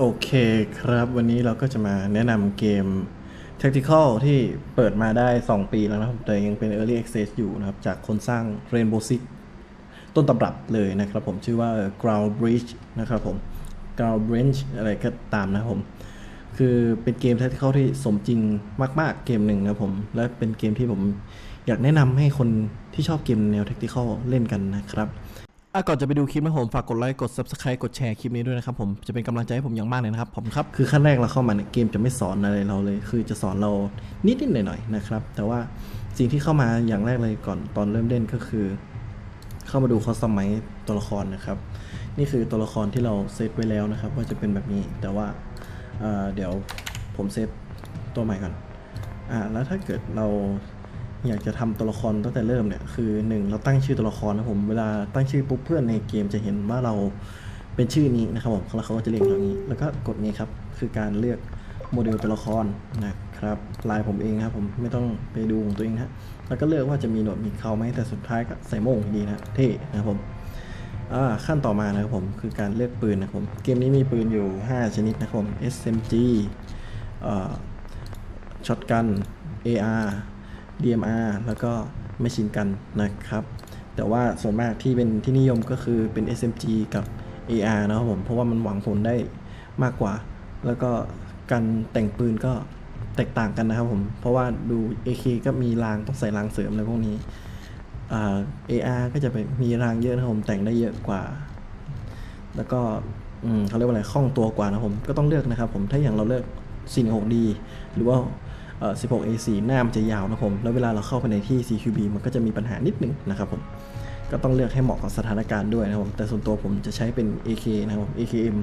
โอเคครับวันนี้เราก็จะมาแนะนำเกม Tactical ที่เปิดมาได้ 2 ปีแล้วนะครับแต่ยังเป็น Early Access อยู่นะครับ จากคนสร้าง Rainbow Six ต้นตำรับเลยนะครับผมชื่อว่า Ground Bridge นะครับผม Ground Bridge อะไรก็ตามนะครับผม คือเป็นเกม Tactical ที่สมจริงมาก ๆ เกมหนึ่งนะครับผม และเป็นเกมที่ผมอยากแนะนำให้คนที่ชอบเกมแนว Tactical เล่นกันนะครับ อะก่อนจะไปดูคลิปนะผมฝากกดไลค์กด subscribe กดแชร์คลิปนี้ด้วยนะครับผมจะเป็นกำลังใจให้ผมอย่างมากเลยนะครับผมครับคือขั้นแรกเราเข้ามาเนี่ยเกมจะไม่สอนอะไรเราเลย คือจะสอนเรานิดนิดหน่อยหน่อยนะครับ แต่ว่าสิ่งที่เข้ามาอย่างแรกเลยก่อนตอนเริ่มเล่นก็คือ เข้ามาดูคอสตอมไมตัวละครนะครับ นี่คือตัวละครที่เราเซตไว้แล้วนะครับ ว่าจะเป็นแบบนี้แต่ว่าเอ่อเดี๋ยวผมเซตตัวใหม่ก่อนอ่าแล้วถ้าเกิดเรา อยากจะทำตัวละครตั้งแต่เริ่มเนี่ยคือหนึ่งเราตั้งชื่อตัวละครนะผมเวลาตั้งชื่อปุ๊บเพื่อนในเกมจะเห็นว่าเราเป็นชื่อนี้นะครับผมแล้วเขาก็จะเรียกเราอย่างนี้ แล้วก็กดนี้ครับคือการเลือกโมเดลตัวละครนะครับลายผมเองครับผมไม่ต้องไปดูของตัวเองนะฮะแล้วก็เลือกว่าจะมีหนวดมีเขาไหมแต่สุดท้ายก็ใส่โม่งดีนะเท่นะครับผมขั้นต่อมานะครับผมคือการเลือกปืนนะครับผมเกมนี้มีปืนอยู่ 5 ชนิดนะครับผม SMG ช็อตกัน AR DMR แล้วก็ไม่ชินกันนะครับ แต่ว่าส่วนมากที่เป็นที่นิยมก็คือเป็น SMG กับ AR นะครับผมเพราะว่ามันหวังผลได้มากกว่า แล้วก็การแต่งปืนก็แตกต่างกันนะครับผม เพราะว่าดู AK ก็มีรางต้องใส่รางเสริมอะไรพวกนี้อ่า AR ก็จะไปมีรางเยอะนะครับผมแต่งได้เยอะกว่า แล้วก็เขาเรียกว่าอะไรคล่องตัวกว่านะครับผมก็ต้องเลือกนะครับผมถ้าอย่างเราเลือก 46D หรือว่า 16A4 หน้ามันจะยาวนะครับผม แล้วเวลาเราเข้าไปในที่ CQB มันก็จะมีปัญหานิดนึงนะครับผมก็ต้องเลือกให้เหมาะกับสถานการณ์ด้วยนะครับผมแต่ส่วนตัวผมจะใช้เป็น AK นะครับ AKM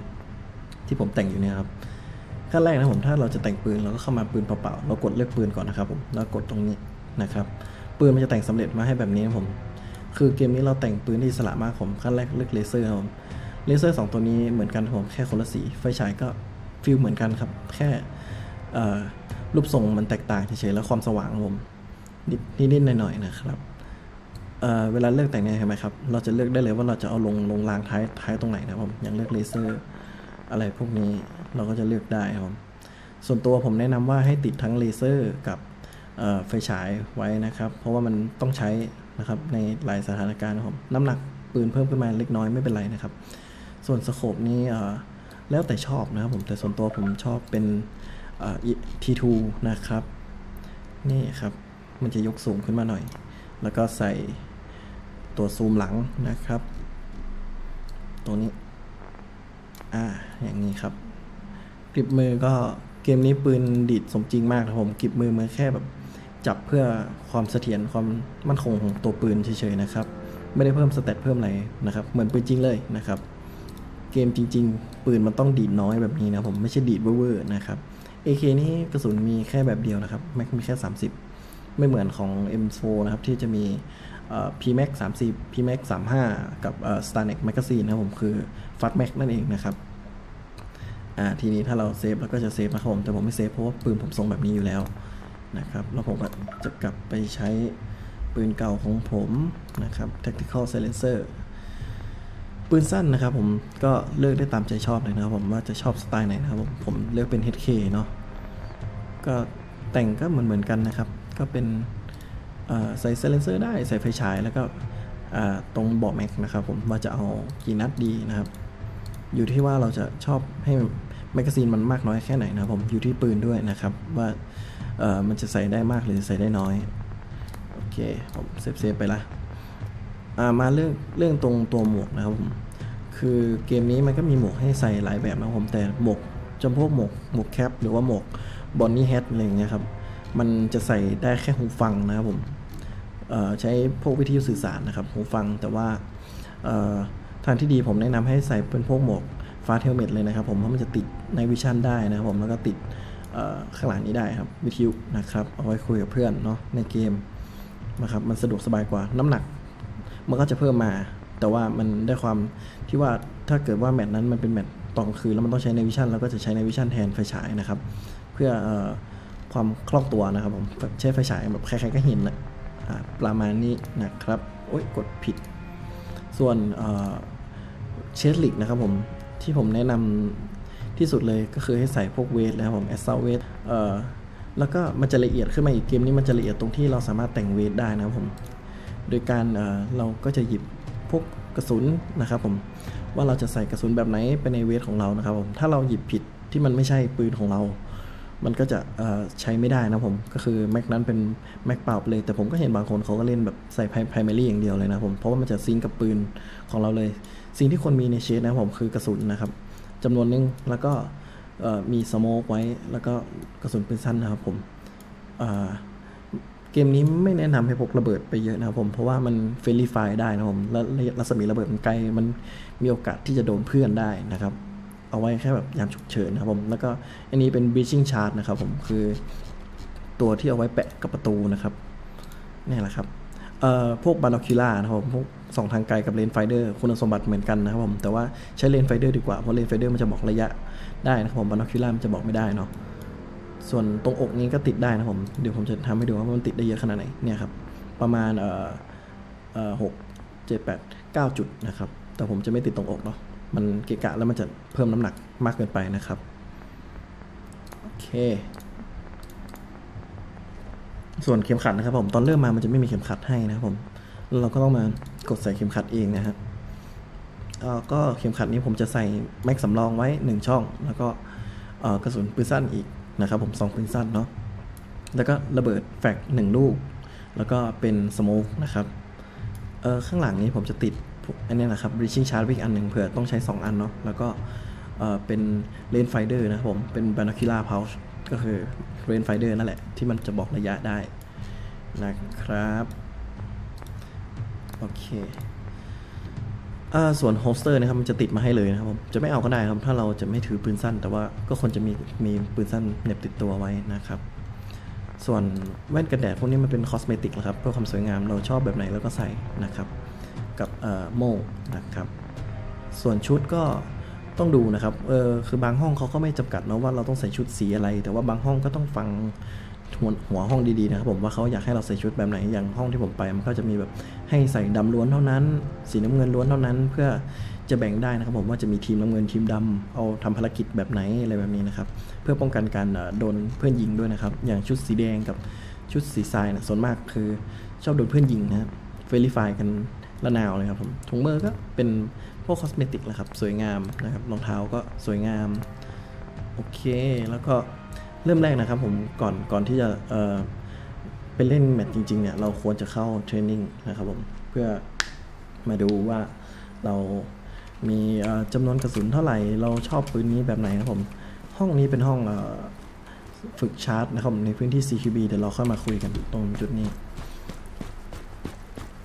ที่ผมแต่งอยู่เนี่ยครับขั้นแรกนะผมถ้าเราจะแต่งปืนเราก็เข้ามาปืนเปล่าๆเรากดเลือกปืนก่อนนะครับผมแล้วกดตรงนี้นะครับปืนมันจะแต่งสำเร็จมาให้แบบนี้นะผม คือเกมนี้เราแต่งปืนที่สละมากผมขั้นแรกเลือกเลเซอร์ครับผมเลเซอร์สองตัวนี้เหมือนกันครับผมแค่คนละสีไฟฉายก็ฟิลเหมือนกันครับแค่ รูปทรงมันแตกต่างเฉยๆแล้วความสว่างครับผมนิดๆหน่อยๆนะครับเเวลาเลือกแต่งเนี่ยเห็นไหมครับ เราจะเลือกได้เลยว่าเราจะเอาลงลงรางท้ายท้ายตรงไหนนะครับผมอย่างเลือกเลเซอร์อะไรพวกนี้เราก็จะเลือกได้ครับ ส่วนตัวผมแนะนำว่าให้ติดทั้งเลเซอร์กับไฟฉายไว้นะครับ เพราะว่ามันต้องใช้นะครับในหลายสถานการณ์นะครับน้ำหนักปืนเพิ่มขึ้นมาเล็กน้อยไม่เป็นไรนะครับ ส่วนสโคปนี้เอ่อแล้วแต่ชอบนะครับผมแต่ส่วนตัวผมชอบเป็น เอ่อ T2 นะครับ นี่ครับ มันจะยกสูงขึ้นมาหน่อย แล้วก็ใส่ตัวซูมหลังนะครับ ตัวนี้ อ่า อย่างนี้ครับกริบมือก็เกมนี้ปืนดีดสมจริงมากครับผมกริบมือมันแค่แบบจับเพื่อความเสถียรความมั่นคงของตัวปืนเฉยๆนะครับ ไม่ได้เพิ่มสเตตเพิ่มอะไรนะครับ เหมือนปืนจริงเลยนะครับ เกมจริง ๆ ปืนมันต้องดีดน้อยแบบนี้นะผมไม่ใช่ดีดเวอร์นะครับ AK นี่กระสุนมีแค่แบบเดียวนะครับแม็กมีแค่ 30 ไม่เหมือนของ M4 นะครับที่จะมี PMAX 30 PMAX 35 กับ Starnex Magazine นะครับผมคือ Fast Max นั่นเองนะครับอ่าทีนี้ถ้าเราเซฟเราก็จะเซฟนะครับผมแต่ผมไม่เซฟเพราะว่าปืนผมทรงแบบนี้อยู่แล้วนะครับแล้วผมก็จะกลับไปใช้ปืนเก่าของผมนะครับ Tactical Silencer ปืนสั้นนะครับผมก็เลือกได้ตามใจชอบเลยนะครับผมว่าจะชอบสไตล์ไหนนะครับผมผมเลือกเป็น HK เนาะก็แต่งก็เหมือนเหมือนๆกันนะครับ ก็เป็นเอ่อใส่ silencer ได้ใส่ไฟฉายแล้วก็ตรงเบาะแม็กนะครับผมว่าจะเอากี่นัดดีนะครับ อยู่ที่ว่าเราจะชอบให้แมกกาซีนมันมากน้อยแค่ไหนนะครับผมอยู่ที่ปืนด้วยนะครับ ว่ามันจะใส่ได้มากหรือใส่ได้น้อย โอเคผมเซฟเซฟไปละ มาเรื่องเรื่องตรงตัวหมวกนะครับผมคือเกมนี้มันก็มีหมวกให้ใส่หลายแบบนะครับผมแต่หมวกจำพวกหมวกหมวกแคปหรือว่าหมวกบอนนี่แฮทอะไรอย่างเงี้ยครับมันจะใส่ได้แค่หูฟังนะครับผมใช้พวกวิทยุสื่อสารนะครับหูฟังแต่ว่าทางที่ดีผมแนะนำให้ใส่เป็นพวกหมวกฟาเทลเมดเลยนะครับผมเพราะมันจะติดในวิชั่นได้นะครับผมแล้วก็ติดเอ่อข้างหลังนี้ได้ครับวิทยุนะครับเอาไว้คุยกับเพื่อนเนาะในเกมนะครับมันสะดวกสบายกว่าน้ำหนัก มันก็จะเพิ่มมา แต่ว่ามันได้ความที่ว่าถ้าเกิดว่าแมตช์นั้นมันเป็นแมตช์ตอนกลางคืนแล้วมันต้องใช้ในวิชั่นเราก็จะใช้ในวิชั่นแทนไฟฉายนะครับ เพื่อออความคล่องตัวนะครับผมใช้ไฟฉายแบบใครๆก็เห็นนะประมาณนี้นะครับโอ๊ยกดผิด ส่วนเชสลิกนะครับผมที่ผมแนะนำที่สุดเลยก็คือให้ใส่พวกเวทนะครับผมแอสซ l เวทแล้วก็มันจะละเอียดขึ้นมาอีกเกมนี้มันจะละเอียดตรงที่เราสามารถแต่งเวทได้นะครับผม ดยการเเราก็จะหยิบพวกกระสุนนะครับผมว่าเราจะใส่กระสุนแบบไหนไปในเวทของเรานะครับผมถ้าเราหยิบผิดที่มันไม่ใช่ปืนของเรา มันก็จะใช้ไม่ได้นะผมก็คือแม็กนั้นเป็นแม็กเปล่าเลย แต่ผมก็เห็นบางคนเขาก็เล่นแบบใส่ไพรมารีอย่างเดียวเลยนะผมเพราะว่ามันจะซิงกับปืนของเราเลย สิ่งที่คนมีในเชดนะผมคือกระสุนนะครับจำนวนหนึงแล้วก็มีสโมกไว้แล้วก็กระสุนปืนสั้นนะครับผมอ่า เกมนี้ไม่แนะนำให้พกระเบิดไปเยอะนะครับผมเพราะว่ามันเฟรนลี่ไฟได้นะครับผมและรัศมีระเบิดมันไกลมันมีโอกาสที่จะโดนเพื่อนได้นะครับ เอาไว้แค่แบบยามฉุกเฉินนะครับผมแล้วก็อันนี้เป็น breaching chart นะครับผมคือตัวที่เอาไว้แปะกับประตูนะครับนี่แหละครับเอ่อพวกบา n อคิล่านะครับผมพวกสองทางไกลกับเลนไฟเดอร์คุณสมบัติเหมือนกันนะครับผมแต่ว่าใช้เลนไฟเดอร์ดีกว่าเพราะเลนไฟเดอร์มันจะบอกระยะได้นะครับผมบา n อคิล่ามันจะบอกไม่ได้เนาะ ส่วนตรงอกนี้ก็ติดได้นะผม เดี๋ยวผมจะทำให้ดูว่ามันติดได้เยอะขนาดไหน เนี่ยครับ ประมาณเอ่อเอ่อหกเจ็ดแปดเก้าจุดนะครับ แต่ผมจะไม่ติดตรงอกเนาะ มันเกะกะแล้วมันจะเพิ่มน้ำหนักมากเกินไปนะครับ โอเค ส่วนเข็มขัดนะครับผม ตอนเริ่มมามันจะไม่มีเข็มขัดให้นะครับผม เราก็ต้องมากดใส่เข็มขัดเองนะครับเอ่อก็เข็มขัดนี้ผมจะใส่แม็กสำรองไว้ 1 ช่อง แล้วก็กระสุนปืนสั้นอีก นะครับผมสองปืนสั้นเนาะแล้วก็ระเบิดแฟกหนึ่งลูก แล้วก็เป็นสโมกนะครับเออข้างหลังนี้ผมจะติดอันนี้นะครับ breaching charge อีกอันหนึ่งเผื่อต้องใช้ 2 อันเนาะแล้วก็เออเป็น lane finder นะครับผมเป็น binocular pouch ก็คือ lane finder นั่นแหละที่มันจะบอกระยะได้นะครับ โอเค อ่าส่วนโฮสเตอร์นะครับมันจะติดมาให้เลยนะครับผมจะไม่เอาก็ได้ครับถ้าเราจะไม่ถือปืนสั้น แต่ว่าก็ควรจะมีมีปืนสั้นเหน็บติดตัวไว้นะครับ ส่วนแว่นกันแดดพวกนี้มันเป็นคอสเมติกนะครับเพื่อความสวยงามเราชอบแบบไหนเราก็ใส่นะครับ กับโม่นะครับ ส่วนชุดก็ต้องดูนะครับเออคือบางห้องเขาก็ไม่จำกัดนะว่าเราต้องใส่ชุดสีอะไร แต่ว่าบางห้องก็ต้องฟังหัวห้องดีๆนะครับผมว่าเขาอยากให้เราใส่ชุดแบบไหนอย่างห้องที่ผมไปมันก็จะมีแบบ ให้ใส่ดำล้วนเท่านั้น สีน้ำเงินล้วนเท่านั้น เพื่อจะแบ่งได้นะครับผมว่าจะมีทีมน้ำเงินทีมดำเอาทำภารกิจแบบไหนอะไรแบบนี้นะครับ เพื่อป้องกันการโดนเพื่อนยิงด้วยนะครับ อย่างชุดสีแดงกับชุดสีทรายนะส่วนมากคือชอบโดนเพื่อนยิงนะครับเฟรนลี่ไฟกันละนาวเลยครับผมถุงมือก็เป็นพวกคอสเมติกแหละครับ สวยงามนะครับรองเท้าก็สวยงาม โอเค แล้วก็เริ่มแรกนะครับผมก่อนก่อนที่จะเอ่อ ไปเล่นแมตช์จริงๆเนี่ยเราควรจะเข้าเทรนนิ่งนะครับผมเพื่อมาดูว่าเรามีจำนวนกระสุนเท่าไหร่ เราชอบปืนนี้แบบไหนนะครับผม ห้องนี้เป็นห้องฝึกชาร์จนะครับผมในพื้นที่ CQB เดี๋ยวเราค่อยมาคุยกันตรงจุดนี้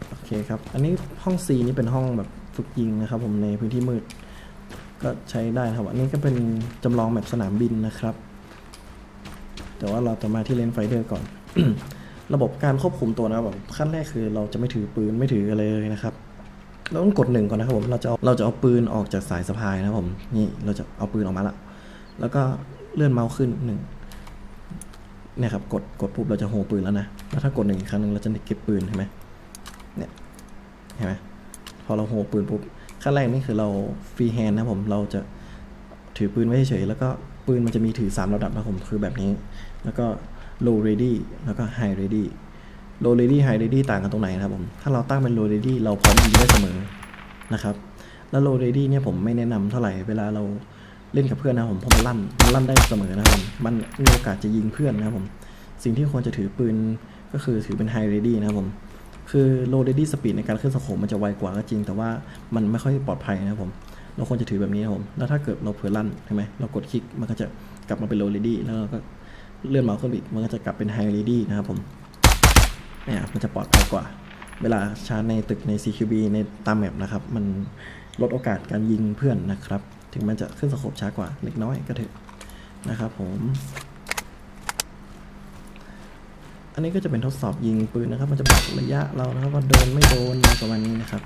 โอเคครับ อันนี้ห้อง C นี่เป็นห้องแบบฝึกยิงนะครับผมในพื้นที่มืด ก็ใช้ได้ครับ อันนี้ก็เป็นจำลองแบบสนามบินนะครับ แต่ว่าเราจะมาที่เลนไฟเดอร์ก่อน ระบบการควบคุมตัวนะครับแบบขั้นแรกคือเราจะไม่ถือปืนไม่ถืออะไรเลยนะครับเราต้องกดหนึ่งก่อนนะครับผมเราจะเาเราจะเอาปืนออกจากสายสะพายนะครับผมนี่เราจะเอาปืนออกมาละแล้วก็เลื่อนเมาส์ขึ้นหนึ่งเนี่ยครับกดกดปุ๊บเราจะโฮปืนแล้วนะแล้วถ้ากดหนึ่งอีกครั้งหนึ่งเราจะเก็บปืนเห็นไหมเนี่ยเห็นไหมพอเราโฮปืนปุ๊บขั้นแรกนี่คือเราฟรีแฮนด์นะครับผมเราจะถือปืนไว้เฉยแล้วก็ปืนมันจะมีถือ 3 ระดับนะครับผมคือแบบนี้ แล้วก็ low ready แล้วก็ high ready low ready high ready ต่างกันตรงไหนนะครับผม ถ้าเราตั้งเป็น low ready เราพร้อมยิงได้เสมอนะครับ แล้ว low ready เนี่ยผมไม่แนะนำเท่าไหร่ เวลาเราเล่นกับเพื่อนนะผมเพราะมันลั่น มันลั่นได้เสมอนะครับ มันมีโอกาสจะยิงเพื่อนนะครับผม สิ่งที่ควรจะถือปืนก็คือถือเป็น high ready นะครับผม คือ low ready speed ในการขึ้นสโคปมันจะไวกว่าก็จริง แต่ว่ามันไม่ค่อยปลอดภัยนะครับผมเราควรจะถือแบบนี้นะครับผม แล้วถ้าเกิดเราเผลอลั่นใช่ไหมเรากดคลิกมันก็จะกลับมาเป็น low ready แล้วก็ เลื่อนเมาส์ขึ้นไปอีกมันก็จะกลับเป็น high ready นะครับผมเนี่ยมันจะปลอดภัยกว่า เวลาชาร์จในตึกใน CQB ในตามแมปนะครับ มันลดโอกาสการยิงเพื่อนนะครับ ถึงมันจะขึ้นสโคปช้ากว่าเล็กน้อยก็เถอะนะครับผม อันนี้ก็จะเป็นทดสอบยิงปืนนะครับ มันจะบอกระยะเรานะครับว่าโดนไม่โดนอะไรประมาณนี้นะครับ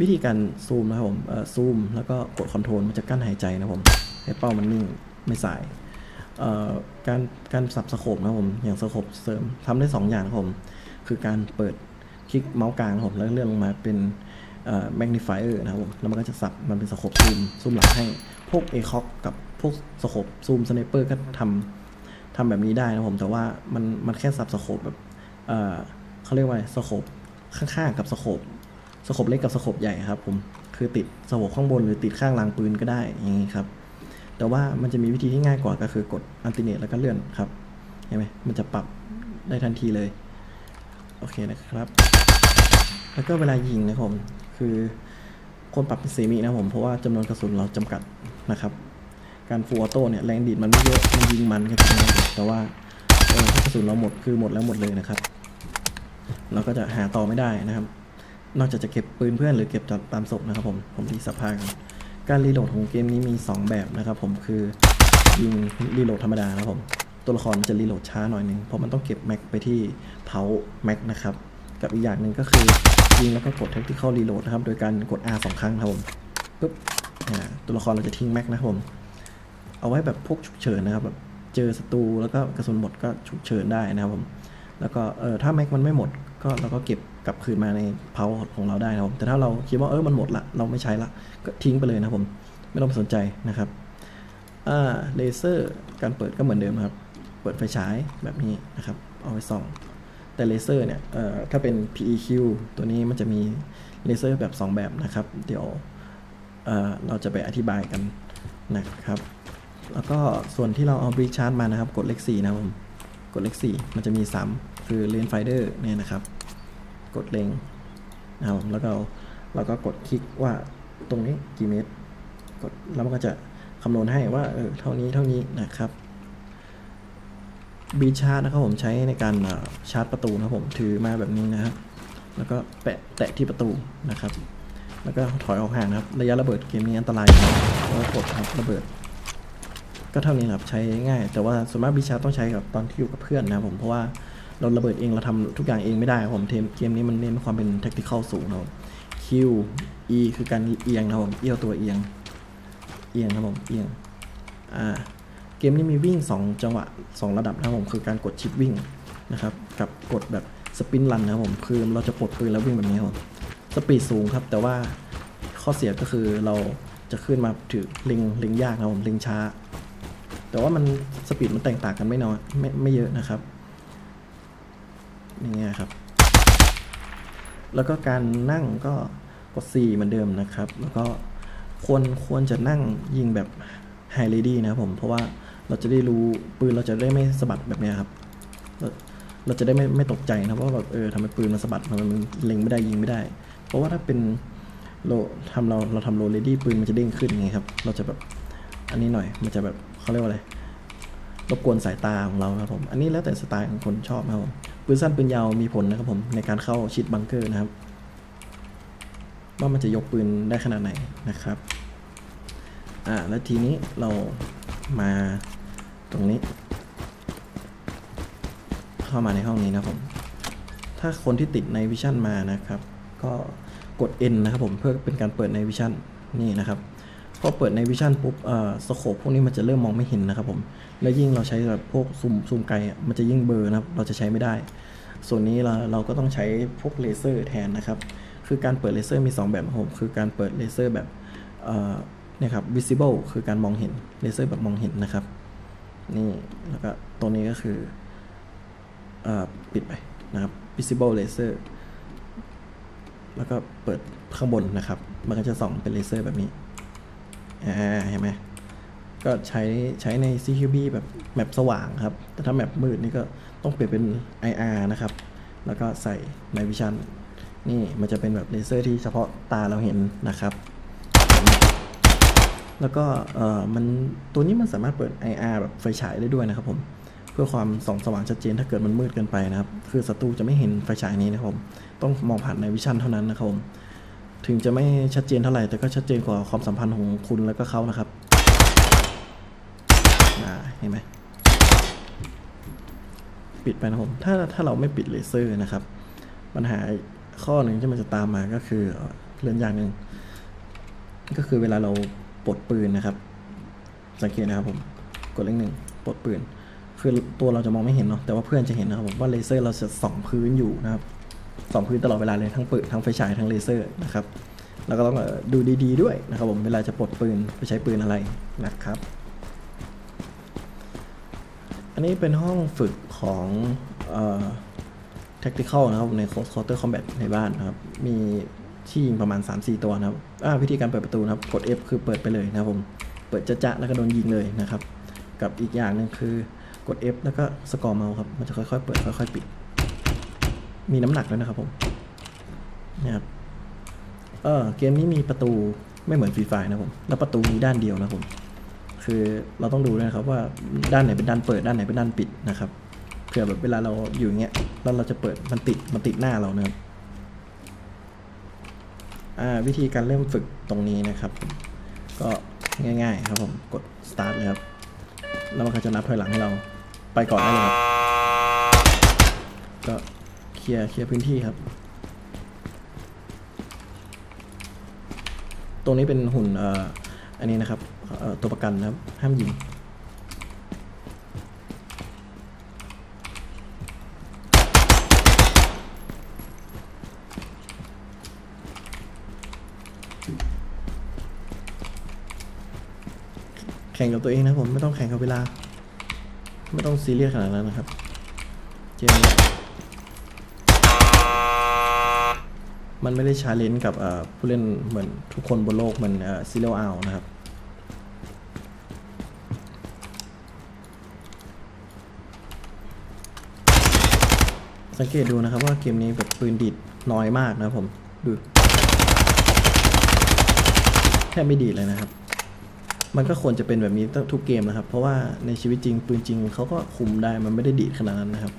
วิธีการซูมนะครับผมเออซูมแล้วก็กดคอนโทรลมันจะกั้นหายใจนะผม ให้เป้ามันนิ่งไม่สาย การการสับสโคปนะครับผม อย่างสโคปเสริมทำได้ 2 อย่างครับผม คือการเปิดคลิกเมาส์กลางครับผม แล้วเลื่อนลงมาเป็นเอ่อ magnifier นะครับผม แล้วมันก็จะสับมันเป็นสโคปซูมซูมหลังให้ พวก a c o g กับพวกสโคปซูมสไนเปอร์ก็ทำทำแบบนี้ได้นะครับผม แต่ว่ามันมันแค่สับสโคปแบบเขาเรียกว่าสโคปข้างๆกับสโคปสโคปเล็กกับสโคปใหญ่ครับผม คือติดสโคปข้างบนหรือติดข้างรางปืนก็ได้อย่างนี้ครับ แต่ว่ามันจะมีวิธีที่ง่ายกว่าก็คือกดอัลติเนตแล้วก็เลื่อนครับ เห็นไหมมันจะปรับได้ทันทีเลย โอเคนะครับ แล้วก็เวลายิงนะครับผม คือคนปรับเป็นเซมินะผม เพราะว่าจำนวนกระสุนเราจำกัดนะครับ การฟูออโต้เนี่ยแรงดีดมันไม่เยอะ มันยิงมันก็จริงนะครับแต่ว่าเออถ้ากระสุนเราหมดคือหมดแล้วหมดเลยนะครับ เราก็จะหาต่อไม่ได้นะครับ นอกจากจะเก็บปืนเพื่อนหรือเก็บจากตามศพนะครับผม ผมรีสภากัน การรีโหลดของเกมนี้มี 2 แบบนะครับผมคือยิงรีโหลดธรรมดานะครับผมตัวละครมันจะรีโหลดช้าหน่อยหนึงเพราะมันต้องเก็บแม็กไปที่เผาแม็กนะครับกับอีกอย่างหนึ่งก็คือยิงแล้วก็กด tactical reload นะครับ โดยการกด R สองครั้งนะครับผมปุ๊บตัวละครเราจะทิ้งแม็กนะครับผม เอาไว้แบบพวกฉุกเฉินนะครับแบบเจอศัตรูแล้วก็กระสุนหมดก็ฉุกเฉินได้นะครับผม แล้วก็เออถ้าแม็กมันไม่หมดก็เราก็เก็บ กลับคืนมาในเพาของเราได้นะครับ แต่ถ้าเราคิดว่าเออมันหมดละเราไม่ใช้ละก็ทิ้งไปเลยนะครับผมไม่ต้องไปสนใจนะครับอ่าเลเซอร์การเปิดก็เหมือนเดิมนะครับ เปิดไฟฉายแบบนี้นะครับ เอาไว้ส่อง แต่เลเซอร์เนี่ยเอ่อถ้าเป็น PEQ ตัวนี้มันจะมีเลเซอร์แบบ 2 แบบนะครับ เดี๋ยวเอ่อเราจะไปอธิบายกันนะครับ แล้วก็ส่วนที่เราเอาบริชาร์ดมานะครับ กดเลข4นะครับผมกดเลข4มันจะมี 3 คือเลนไฟเดอร์เนี่ยนะครับ กดเล็งนะครับผมแล้วก็เราก็กดคลิกว่าตรงนี้กี่เมตรกดแล้วมันก็จะคำนวณให้ว่าเออเท่านี้เท่านี้นะครับบีชาร์จนะครับผมใช้ในการชาร์จประตูนะครับผมถือมาแบบนี้นะครับแล้วก็แปะแตะที่ประตูนะครับ แล้วก็ถอยออกห่างนะครับ ระยะระเบิดเกมนี้อันตรายอยู่แล้วกดครับระเบิด ก็เท่านี้ครับใช้ง่าย แต่ว่าส่วนมากบีชาร์จต้องใช้กับตอนที่อยู่กับเพื่อนนะครับผมเพราะว่า เราระเบิดเองเราทำทุกอย่างเองไม่ได้ครับผมเกมนี้มันเน้นความเป็น tactical สูงครับ Q E คือการเอียงครับผมเอี้ยวตัวเอียง เอียงครับผมเอียงอ่าเกมนี้มีวิ่ง 2 จังหวะ 2 ระดับนะครับผมคือการกดชิปวิ่งนะครับกับกดแบบสปินรันนะครับผมคือเราจะปลดปืนแล้ววิ่งแบบนี้ครับสปีดสูงครับแต่ว่าข้อเสียก็คือเราจะขึ้นมาถือเล็งเล็งยากนะครับผมเล็งช้า แต่ว่ามันสปีดมันแตกต่างกันไม่น้อยไม่ไม่เยอะนะครับ อย่างเงี้ยครับ แล้วก็การนั่งก็กด C เหมือนเดิมนะครับ แล้วก็ควรควรจะนั่งยิงแบบไฮเลดี้นะครับผม เพราะว่าเราจะได้รู้ปืนเราจะได้ไม่สะบัดแบบเนี้ยครับเราเราจะได้ไม่ไม่ตกใจนะว่าแบบเออทำไมปืนมันสะบัดทำไมมันเล็งไม่ได้ยิงไม่ได้ เพราะว่าถ้าเป็นโลทำเราเราทำโลเลดี้ปืนมันจะเด้งขึ้นไงครับ เราจะแบบอันนี้หน่อยมันจะแบบเขาเรียกว่าอะไรรบกวนสายตาของเราครับผม อันนี้แล้วแต่สไตล์ของคนชอบนะครับผม ปืนสั้นปืนยาวมีผลนะครับผมในการเข้าชิดบังเกอร์นะครับ ว่ามันจะยกปืนได้ขนาดไหนนะครับอ่าแล้วทีนี้เรามาตรงนี้ เข้ามาในห้องนี้นะผม ถ้าคนที่ติดในวิชั่นมานะครับ ก็กด N นะครับผมเพื่อเป็นการเปิดในวิชั่นนี่นะครับ พอเปิดในวิชั่นปุ๊บเอ่อสโคปพวกนี้มันจะเริ่มมองไม่เห็นนะครับผม แล้วยิ่งเราใช้แบบพวกซูมซูมไกลมันจะยิ่งเบลอนะครับ เราจะใช้ไม่ได้ ส่วนนี้เราเราก็ต้องใช้พวกเลเซอร์แทนนะครับ คือการเปิดเลเซอร์มี 2 แบบครับผม คือการเปิดเลเซอร์แบบเอ่อเนี่ยครับ visible คือการมองเห็น เลเซอร์แบบมองเห็นนะครับ นี่ แล้วก็ตรงนี้ก็คือเอ่อปิดไปนะครับ visible laser แล้วก็เปิดข้างบนนะครับ มันก็จะส่องเป็นเลเซอร์แบบนี้ เห็นไหมก็ใช้ใช้ใน CQB แบบแมปสว่างครับ แต่ถ้าแมปมืดนี่ก็ต้องเปลี่ยนเป็น IR นะครับ แล้วก็ใส่ในวิชันนี่มันจะเป็นแบบเลเซอร์ที่เฉพาะตาเราเห็นนะครับ แล้วก็เอ่อมันตัวนี้มันสามารถเปิด IR แบบไฟฉายได้ด้วยนะครับผม เพื่อความส่องสว่างชัดเจนถ้าเกิดมันมืดเกินไปนะครับ คือศัตรูจะไม่เห็นไฟฉายนี้นะครับผม ต้องมองผ่านในวิชั่นเท่านั้นนะครับผม ถึงจะไม่ชัดเจนเท่าไหร่ แต่ก็ชัดเจนกว่าความสัมพันธ์ของคุณแล้วก็เขานะครับเห็นไหมปิดไปนะผม ถ้าถ้าเราไม่ปิดเลเซอร์นะครับ ปัญหาข้อหนึ่งที่มันจะตามมาก็คือเอ่อเรื่องอย่างหนึ่งก็คือเวลาเราปลดปืนนะครับ สังเกตนะครับผมกดเลขหนึ่งปลดปืน คือตัวเราจะมองไม่เห็นเนาะแต่ว่าเพื่อนจะเห็นนะครับผมว่าเลเซอร์เราจะส่องพื้นอยู่นะครับ สองพื้นตลอดเวลาเลยทั้งปืนทั้งไฟฉายทั้งเลเซอร์นะครับแล้วก็ต้องดูดีๆด้วยนะครับผมเวลาจะปลดปืนไปใช้ปืนอะไรนะครับ อันนี้เป็นห้องฝึกของเอ่อ tactical นะครับใน close quarter combat ในบ้านนะครับ มีที่ยิงประมาณ 3-4 ตัวนะครับวิธีการเปิดประตูนะครับกด F คือเปิดไปเลยนะครับผมเปิดจะจะแล้วก็โดนยิงเลยนะครับ กับอีกอย่างหนึ่งคือกด F แล้วก็สกอร์เมาส์ครับมันจะค่อยๆ เปิดค่อยๆ ปิด มีน้ำหนักด้วยนะครับผมนี่ยครับเออเกมนี้มีประตูไม่เหมือนฟรีไฟนะครับผม แล้วประตูมีด้านเดียวนะครับผม คือเราต้องดูด้วยนะครับว่าด้านไหนเป็นด้านเปิดด้านไหนเป็นด้านปิดนะครับเผื่อแบบเวลาเราอยู่อย่างเงี้ยแล้วเราจะเปิดมันติดมันติดหน้าเรานะครับอ่าวิธีการเริ่มฝึกตรงนี้นะครับ ก็ง่าย ๆ ครับผมกด start เลยครับแล้วมันก็จะนับถอยหลังให้เราไปก่อนได้เลยครับก็ เคลียร์เคลียร์พื้นที่ครับ ตรงนี้เป็นหุ่นเอ่ออันนี้นะครับเอ่อตัวประกันนะครับ ห้ามยิงแข่งกับตัวเองนะผม ไม่ต้องแข่งกับเวลา ไม่ต้องซีเรียสขนาดนั้นนะครับเกมนี้ มันไม่ได้ชาเลนจ์กับผู้เล่นเหมือนทุกคนบนโลกเหมันซีเรียลเอานะครับสังเกตดูนะครับว่าเกมนี้แบบปืนดีดน้อยมากนะผมดูแทบไม่ดีเลยนะครับ มันก็ควรจะเป็นแบบนี้ทุกเกมนะครับ เพราะว่าในชีวิตจริงปืนจริงเขาก็คุมได้มันไม่ได้ดีดขนาดนั้นนะครับ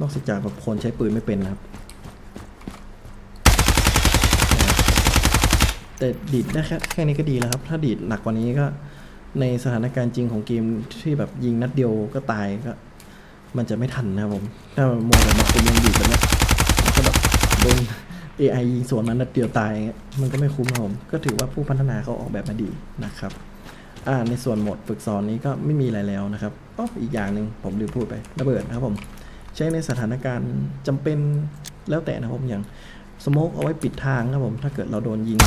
นอกจากแบบคนใช้ปืนไม่เป็นนะครับ แต่ดีดได้แค่แค่นี้ก็ดีแล้วครับ ถ้าดีดหนักกว่านี้ก็ในสถานการณ์จริงของเกมที่แบบยิงนัดเดียวก็ตายก็ มันจะไม่ทันนะครับผม ถ้ามันมัวแต่มาคุมยังดีดแบบนี้ก็แบบโดน AI ยิงสวนมันนัดเดียวตาย มันก็ไม่คุ้มครับผม ก็ถือว่าผู้พัฒนาเขาออกแบบมาดีนะครับอ่าในส่วนหมดฝึกสอนนี้ก็ไม่มีอะไรแล้วนะครับอ๋ออีกอย่างหนึ่งผมลืมพูดไประเบิดนะครับผม ใช้ในสถานการณ์จำเป็นแล้วแต่นะครับผมอย่างสโมกเอาไว้ปิดทางนะครับผมถ้าเกิดเราโดนยิง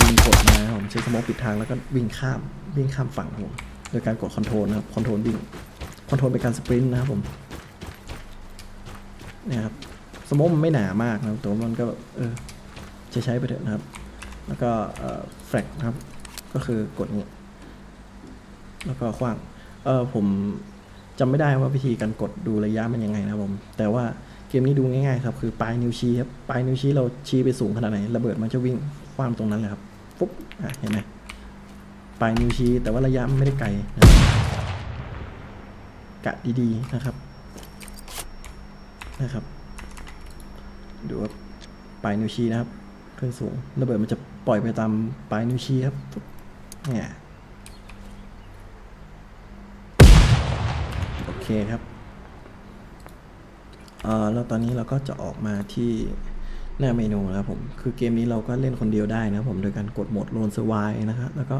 ยิงกดมาครับผมใช้สโมกปิดทางแล้วก็วิ่งข้ามวิ่งข้ามฝั่งผมโดยการกดคอนโทรลนะครับคอนโทรลวิ่งคอนโทรลเป็นการสปรินต์นะครับผมเนี่ยครับสโมกมันไม่หนามากนะครับแต่ว่ามันก็แบบเออใช้ใช้ไปเถอะนะครับ แล้วก็แฟลกนะครับก็คือกดนี้แล้วก็ขว้างเออผมจำไม่ได้ว่าวิธีการกดดูระยะมันยังไงนะครับผม แต่ว่าเกมนี้ดูง่ายๆครับ คือปลายนิ้วชี้ครับ ปลายนิ้วชี้เราชี้ไปสูงขนาดไหน ระเบิดมันจะวิ่ง คว้ามตรงนั้นเลยครับปุ๊บเห็นไหมปลายนิ้วชี้แต่ว่าระยะไม่ได้ไกลนะกะดีๆนะครับนะครับ ดูว่าปลายนิ้วชี้นะครับขึ้นสูงระเบิดมันจะปล่อยไปตามปลายนิ้วชี้ครับปุ๊บเนี่ยโอเคครับเอ่อแล้วตอนนี้เราก็จะออกมาที่ หน้าเมนูนะครับผม คือเกมนี้เราก็เล่นคนเดียวได้นะผมโดยการกดโหมดโลนเซอร์ไวนะครับแล้วก็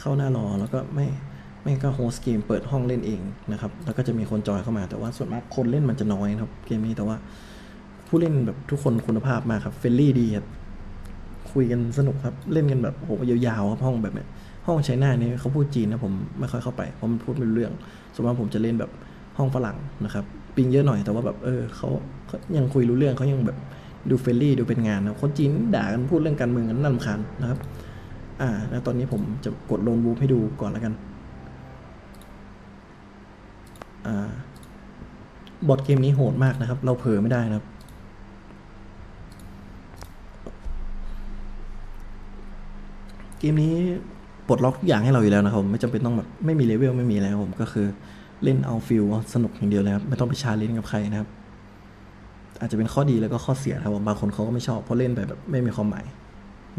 เข้าหน้ารอแล้วก็ไม่ไม่ก็โฮสเกมเปิดห้องเล่นเองนะครับ แล้วก็จะมีคนจอยเข้ามาแต่ว่าส่วนมากคนเล่นมันจะน้อยนะครับ เกมนี้แต่ว่าผู้เล่นแบบทุกคนคุณภาพมากครับเฟรนลี่ดีครับคุยกันสนุกครับเล่นกันแบบโหยาวๆครับห้องแบบเนี้ยห้องใช้หน้านี่เขาพูดจีนนะผมไม่ค่อยเข้าไปเพราะมันพูดไม่รู้เรื่องส่วนมากผมจะเล่นแบบห้องฝรั่งนะครับปิงเยอะหน่อยแต่ว่าแบบเออเขายังคุยรู้เรื่องเขายังแบบ ดูเฟรนลี่ดูเป็นงานนะคนจีนด่ากันพูดเรื่องการเมืองกันน่ารำคาญนะครับ อ่า แล้วตอนนี้ผมจะกดโลนบูฟให้ดูก่อนแล้วกัน อ่า บอทเกมนี้โหดมากนะครับ เราเผลอไม่ได้นะครับ เกมนี้ปลดล็อกทุกอย่างให้เราอยู่แล้วนะครับไม่จำเป็นต้องแบบไม่มีเลเวลไม่มีอะไรครับผมก็คือเล่นเอาฟิลสนุกอย่างเดียวเลยครับไม่ต้องไปชาเลนจ์กับใครนะครับ อาจจะเป็นข้อดีแล้วก็ข้อเสียนะครับบางคนเขาก็ไม่ชอบเพราะเล่นไปแบบไม่มีความหมาย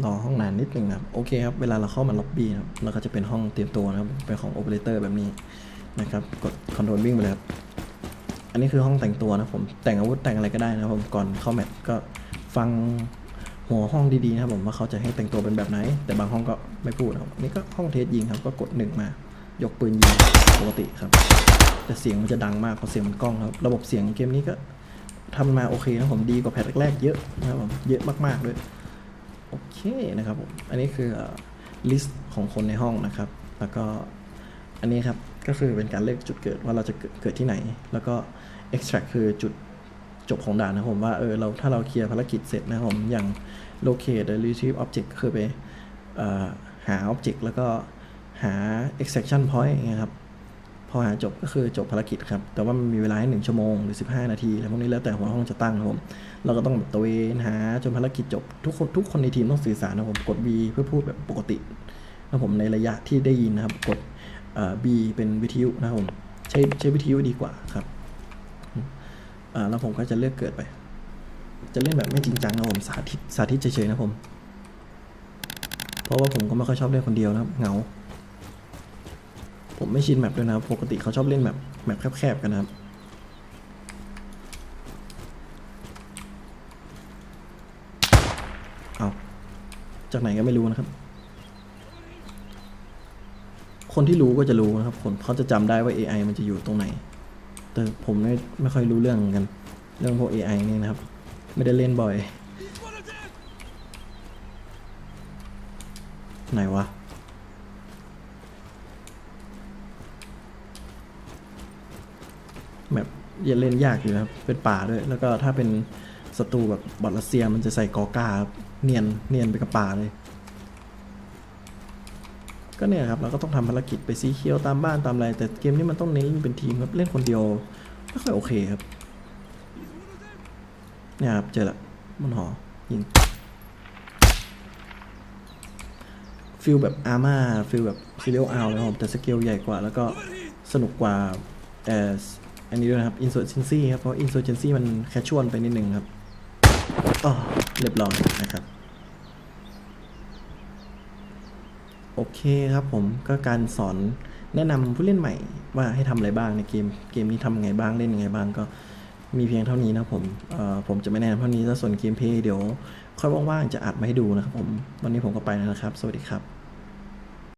รอห้องนานนิดนึงครับโอเคครับเวลาเราเข้ามาล็อบบี้นะครับเราก็จะเป็นห้องเตรียมตัวนะครับเป็นของโอเปอเรเตอร์แบบนี้นะครับกดคอนโทรลวิ่งไปเลยครับอันนี้คือห้องแต่งตัวนะผมแต่งอาวุธแต่งอะไรก็ได้นะครับผมก่อนเข้าแมตช์ก็ฟังหัวห้องดีๆนะครับผมว่าเขาจะให้แต่งตัวเป็นแบบไหน แต่บางห้องก็ไม่พูดนะครับนี่ก็ห้องเทสยิงครับก็กดหนึ่งมายกปืนยิงปกติครับ แต่เสียงมันจะดังมากเพราะเสียงมันกล้องครับ ระบบเสียงเกมนี้ก็ ทำมาโอเคนะผมดีกว่าแพทแรกๆเยอะนะครับผมเยอะมากๆด้วยโอเคนะครับผมอันนี้คือลิสต์ของคนในห้องนะครับ แล้วก็อันนี้ครับก็คือเป็นการเลือกจุดเกิดว่าเราจะเกิดที่ไหน แล้วก็ extract คือจุดจบของด่านนะผมว่าเออเราถ้าเราเคลียร์ภารกิจเสร็จนะครับผมอย่าง locate the retrieve object คือไปออหา object แล้วก็หา extraction point อย่างเงี้ยครับ พอหาจบก็คือจบภารกิจครับ แต่ว่ามันมีเวลาให้หนึ่งชั่วโมงหรือ 15 นาทีแล้วพวกนี้แล้วแต่หัวห้องจะตั้งครับผมเราก็ต้องแบบตระเวนหาจนภารกิจจบทุกคนทุกคนในทีมต้องสื่อสารนะผมกด B เพื่อพูดแบบปกตินะผมในระยะที่ได้ยินนะครับกดเอ่อ B เป็นวิทยุนะครับผมใช้ใช้วิทยุดีกว่าครับแล้วผมก็จะเลือกเกิดไป จะเล่นแบบไม่จริงจังนะผมสาธิตสาธิตเฉยๆนะผม เพราะว่าผมก็ไม่ค่อยชอบเล่นคนเดียวนะครับเหงา ผมไม่ชินแมปด้วยนะครับปกติเขาชอบเล่นแมปแมปแคบๆกันนะครับเอาจากไหนก็ไม่รู้นะครับ คนที่รู้ก็จะรู้นะครับคนเขาจะจำได้ว่า AI มันจะอยู่ตรงไหน แต่ผมไม่ไม่ค่อยรู้เรื่องกัน เรื่องพวก AI นี่นะครับ ไม่ได้เล่นบ่อย ไหนวะ แบบอย่า เล่นยากอยู่นะครับ เป็นป่าด้วย แล้วก็ถ้าเป็นศัตรูแบบบอทรัสเซียมันจะใส่กอกาครับเนียนเนียนไปกับป่าเลย ก็เนี่ยครับเราก็ต้องทำภารกิจไปซีเคียวตามบ้านตามอะไร แต่เกมนี้มันต้องเน้นเป็นทีมครับ เล่นคนเดียวไม่ค่อยโอเคครับ เนี่ยครับเจอละบนหอยิงฟิลแบบอาร์มาฟิลแบบซีเรียลอาร์เลยครับแต่สเกลใหญ่กว่าแล้วก็สนุกกว่าเอ่ อันนี้ด้วยนะครับ insurgency ครับ เพราะ insurgency มันแคชชวลไปนิดนึงครับอ๋อเรียบร้อยนะครับ โอเคครับผมก็การสอนแนะนำผู้เล่นใหม่ว่าให้ทำอะไรบ้างในเกม เกมนี้ทำไงบ้างเล่นยังไงบ้างก็มีเพียงเท่านี้นะผมผมจะไม่แนะนำเท่านี้ถ้าส่วนเกมเพย์เดี๋ยว ค่อยว่างๆจะอัดมาให้ดูนะครับผม วันนี้ผมก็ไปแล้วนะครับ สวัสดีครับ